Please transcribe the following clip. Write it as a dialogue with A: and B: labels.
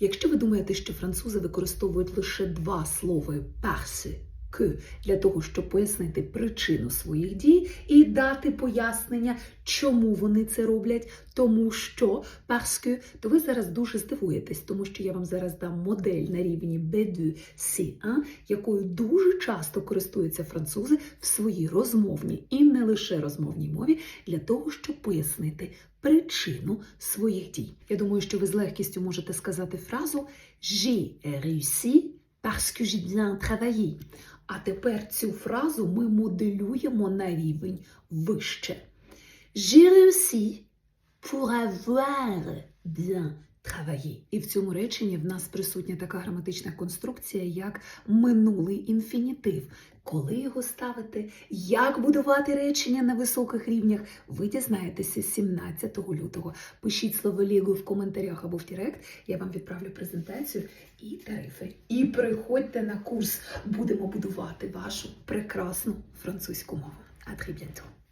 A: Якщо ви думаєте, що французи використовують лише два слова parce que для того, щоб пояснити причину своїх дій і дати пояснення, чому вони це роблять, тому що parce то ви зараз дуже здивуєтесь, тому що я вам зараз дам модель на рівні B2 C1, якою дуже часто користуються французи в своїй розмовній і не лише розмовній мові для того, щоб пояснити причину своїх дій. Я думаю, що ви з легкістю можете сказати фразу J'ai réussi parce que j'ai bien travaillé. А тепер цю фразу ми моделюємо на рівень вище. J'ai réussi pour avoir bien travaillé. І в цьому реченні в нас присутня така граматична конструкція, як минулий інфінітив. Коли його ставити, як будувати речення на високих рівнях, ви дізнаєтеся 17 лютого. Пишіть слово Лігу в коментарях або в Директ, я вам відправлю презентацію і тарифи. І приходьте на курс, будемо будувати вашу прекрасну французьку мову. А bientôt!